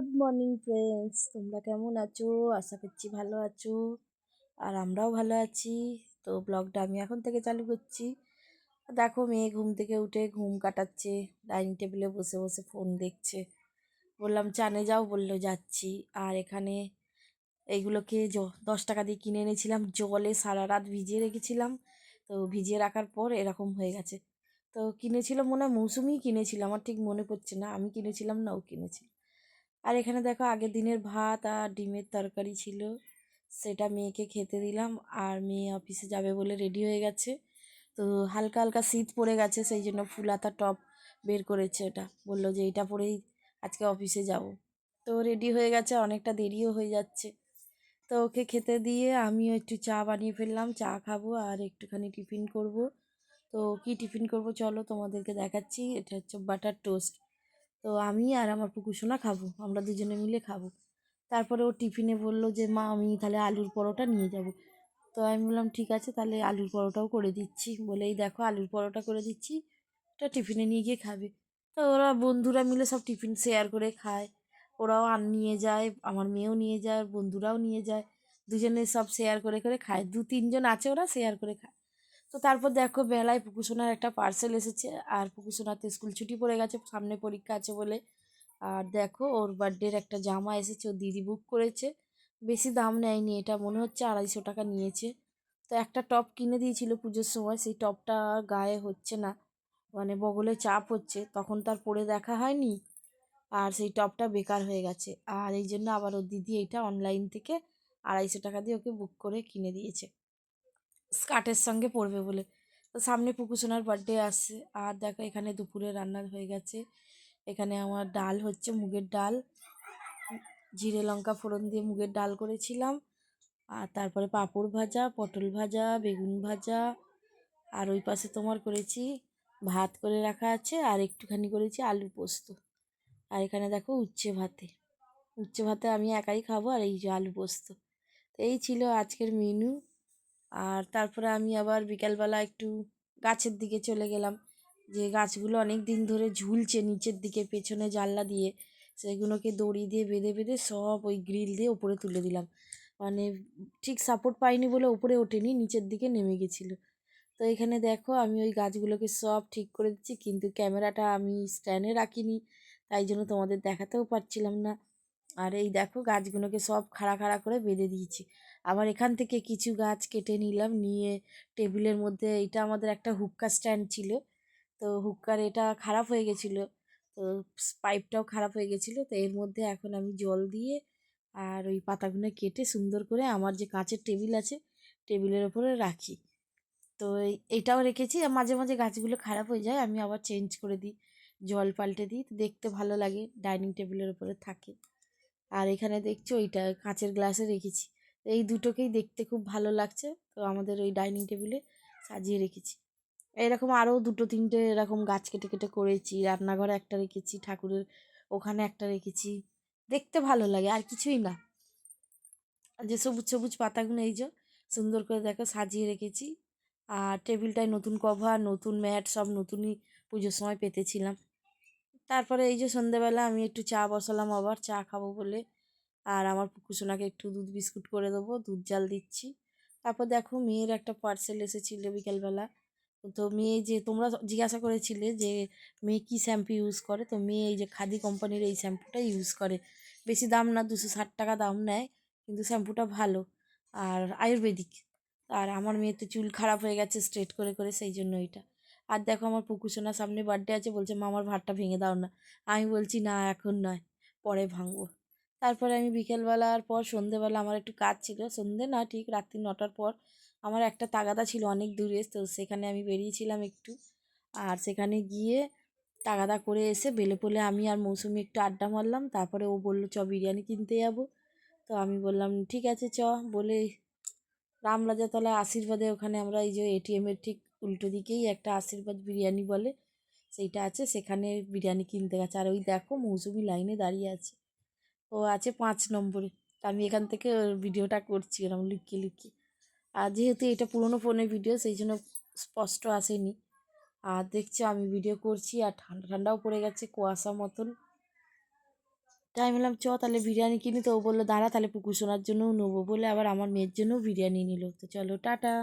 Good morning friends তোমরা কেমন আছো? আশা করছি ভালো আছো। আর আমরাও ভালো আছি। তো ব্লগটা আমি এখন থেকে চালু করছি। দেখো, মেয়ে ঘুম থেকে উঠে ঘুম কাটাচ্ছে। ডাইনিং টেবিলে বসে বসে ফোন দেখছে। বললাম, চানে যাও, বলল, যাচ্ছি। আর এখানে এইগুলোকে জ, দশ টাকা দিয়ে কিনে এনেছিলাম। জলে সারা রাত ভিজিয়ে রেখেছিলাম। তো ভিজিয়ে রাখার পর এরকম হয়ে গেছে। তো কিনেছিলাম মনে হয় মৌসুমিই কিনেছিল। আমার ঠিক মনে পড়ছে না। আমি কিনেছিলাম না, ও কিনেছিল আর এখানে দেখো আগের দিনের ভাত আর ডিমের তরকারি ছিল। সেটা মেয়েকে খেতে দিলাম আর মেয়ে অফিসে যাবে বলে রেডি হয়ে গেছে। তো হালকা হালকা শীত পড়ে গেছে, সেই জন্য ফুলাতা টপ বের করেছে ওটা। বলল যে এটা পরেই আজকে অফিসে যাব। তো রেডি হয়ে গেছে, অনেকটা দেরিও হয়ে যাচ্ছে। তো ওকে খেতে দিয়ে আমিও একটু চা বানিয়ে ফেললাম, চা খাব আর একটুখানি টিফিন করব। তো কি টিফিন করব চলো তোমাদেরকে দেখাচ্ছি। এটা হচ্ছে বাটার টোস্ট। তো আমি আর আমার পুকুসোনা খাব, আমরা দুজনে মিলে খাব। তারপরে ও টিফিনে বলল যে, মা, আমি তাহলে আলুর পরোটা নিয়ে যাব। তো আমি বললাম, ঠিক আছে, তাহলে আলুর পরোটাও করে দিচ্ছি। বলেই দেখো, আলুর পরোটা করে দিচ্ছি, এটা টিফিনে নিয়ে গিয়ে খাবে। তো ওরা বন্ধুরা মিলে সব টিফিন শেয়ার করে খায়। ওরাও আন নিয়ে যায়, আমার মেয়েও নিয়ে যায়, বন্ধুরাও নিয়ে যায়, দুজনে সব শেয়ার করে করে খায়। দু তিনজন আছে ওরা, শেয়ার করে খায়। তো তারপর দেখো বেলায় পুকুসোনার একটা পার্সেল এসেছে, আর পুকুসোনাতে স্কুল ছুটি পড়ে গেছে, সামনে পরীক্ষা আছে বলে। আর দেখো ওর বার্থডের একটা জামা এসেছে ও দিদি বুক করেছে। বেশি দাম নেয়নি, এটা মনে হচ্ছে আড়াইশো টাকা নিয়েছে। তো একটা টপ কিনে দিয়েছিল পুজোর সময়, সেই টপটা গায়ে হচ্ছে না মানে বগলে চাপ হচ্ছে, তখন তার পরে দেখা হয়নি। আর সেই টপটা বেকার হয়ে গেছে। আর এই জন্য আবার ওর দিদি এইটা অনলাইন থেকে আড়াইশো টাকা দিয়ে ওকে বুক করে কিনে দিয়েছে। স্কার্টের সঙ্গে পরবে বলে। তো সামনে পুকুসোনার বার্থডে আসছে আর দেখো এখানে দুপুরে রান্না হয়ে গেছে। এখানে আমার ডাল হচ্ছে মুগের ডাল। জিরে লঙ্কা ফোড়ন দিয়ে মুগের ডাল করেছিলাম। আর তারপরে পাঁপড় ভাজা, পটল ভাজা, বেগুন ভাজা। আর ওই পাশে তোমার করেছি ভাত করে রাখা আছে। আর একটুখানি করেছি আলু পোস্ত। আর এখানে দেখো উচ্ছে ভাতে। উচ্ছে ভাতে আমি একাই খাব আর এই যে আলু পোস্ত। তো এই ছিল আজকের মেনু আর তারপরে আমি আবার বিকালবেলা একটু গাছের দিকে চলে গেলাম। যে গাছগুলো অনেক দিন ধরে ঝুলছে নিচের দিকে, পেছনে জানলা দিয়ে, সেগুলোকে দড়ি দিয়ে বেঁধে বেঁধে সব ওই গ্রিল দিয়ে ওপরে তুলে দিলাম। মানে ঠিক সাপোর্ট পাইনি বলে ওপরে ওঠেনি, নিচের দিকে নেমে গেছিল। তো এখানে দেখো আমি ওই গাছগুলোকে সব ঠিক করে দিচ্ছি, কিন্তু ক্যামেরাটা আমি স্ট্যান্ডে রাখিনি, তাই জন্য তোমাদের দেখাতেও পারছিলাম না। আর এই দেখো গাছগুলোকে সব খাড়া খাড়া করে বেঁধে দিয়েছি। আবার এখান থেকে কিছু গাছ কেটে নিলাম, নিয়ে টেবিলের মধ্যে এটা আমাদের একটা হুক্কা স্ট্যান্ড ছিল। তো হুক্কার এটা খারাপ হয়ে গেছিল, তো পাইপটাও খারাপ হয়ে গেছিল। তো এর মধ্যে এখন আমি জল দিয়ে আর ওই পাতাগুলো কেটে সুন্দর করে আমার যে কাঁচের টেবিল আছে, টেবিলের ওপরে রাখি। তো এইটাও রেখেছি। আর মাঝে মাঝে গাছগুলো খারাপ হয়ে যায়, আমি আবার চেঞ্জ করে দিই, জল পাল্টে দিই। দেখতে ভালো লাগে, ডাইনিং টেবিলের ওপরে থাকে। আর এখানে দেখছ ওইটা কাঁচের গ্লাসে রেখেছি। এই দুটোকেই দেখতে খুব ভালো লাগছে। তো আমাদের ওই ডাইনিং টেবিলে সাজিয়ে রেখেছি। এরকম আরও দুটো তিনটে এরকম গাছ কেটে কেটে করেছি। রান্নাঘরে একটা রেখেছি, ঠাকুরের ওখানে একটা রেখেছি। দেখতে ভালো লাগে, আর কিছুই না। যে সবুজ সবুজ পাতাগুলো এই যে সুন্দর করে দেখো সাজিয়ে রেখেছি। আর টেবিলটায় নতুন কভার, নতুন ম্যাট, সব নতুনই পুজোর সময় পেতেছিলাম। তারপরে এই যে সন্ধেবেলা আমি একটু চা বসালাম আবার, চা খাব বলে। আর আমার পুকুসোনাকে একটু দুধ বিস্কুট করে দেবো, দুধ জাল দিচ্ছি। তারপর দেখো মেয়ের একটা পার্সেল এসেছিল বিকেলবেলা। তো মেয়ে যে, তোমরা জিজ্ঞাসা করেছিলে যে, মেয়ে কী শ্যাম্পু ইউজ করে? তো মেয়ে এই যে খাদি কোম্পানির এই শ্যাম্পুটা ইউজ করে। বেশি দাম না, দুশো ষাট টাকা দাম নেয়, কিন্তু শ্যাম্পুটা ভালো। আর আয়ুর্বেদিক। আর আমার মেয়ে তো চুল খারাপ হয়ে গেছে স্ট্রেট করে করে, সেই জন্য এটা আর দেখো আমার পুকুসোনার সামনে বার্থডে আছে, বলছে, মা, আমার ভাতটা ভেঙে দাও না। আমি বলছি, না, এখন নয়, পরে ভাঙবো। তারপরে আমি বিকেলবেলার পর সন্ধেবেলা আমার একটু কাজ ছিল, সন্ধে না, ঠিক রাত্রি নটার পর আমার একটা তাগাদা ছিল অনেক দূরে, তো সেখানে আমি বেরিয়েছিলাম একটু। আর সেখানে গিয়ে তাগাদা করে এসে বেলে পড়লে আমি আর মৌসুমি একটু আড্ডা মারলাম, তারপরে ও বলল, চ, বিরিয়ানি কিনতে যাব। তো আমি বললাম, ঠিক আছে, চ। বলে রামরাজাতলা আশীর্বাদে ওখানে আমরা এই যে এটিএমের ঠিক উল্টো দিকেই একটা আশীর্বাদ বিরিয়ানি বলে, সেইটা আছে, সেখানে বিরিয়ানি কিনতে গেছে। আর ওই দেখো মৌসুমি লাইনে দাঁড়িয়ে আছে। ও আছে পাঁচ নম্বরে। আমি এখান থেকে ভিডিওটা করছি এরকম লুকিয়ে লুকিয়ে। আর যেহেতু এটা পুরোনো ফোনের ভিডিও, সেই জন্য স্পষ্ট আসেনি। আর দেখছি আমি ভিডিও করছি, আর ঠান্ডা ঠান্ডাও পড়ে গেছে কুয়াশা মতন। তাই আমি বললাম চ তাহলে বিরিয়ানি কিনি। তো ও বলল, দাঁড়া তাহলে পুকু সোনার জন্যও নেব বলে আবার আমার মেয়ের জন্যও বিরিয়ানি নিল। তো চলো, টাটা।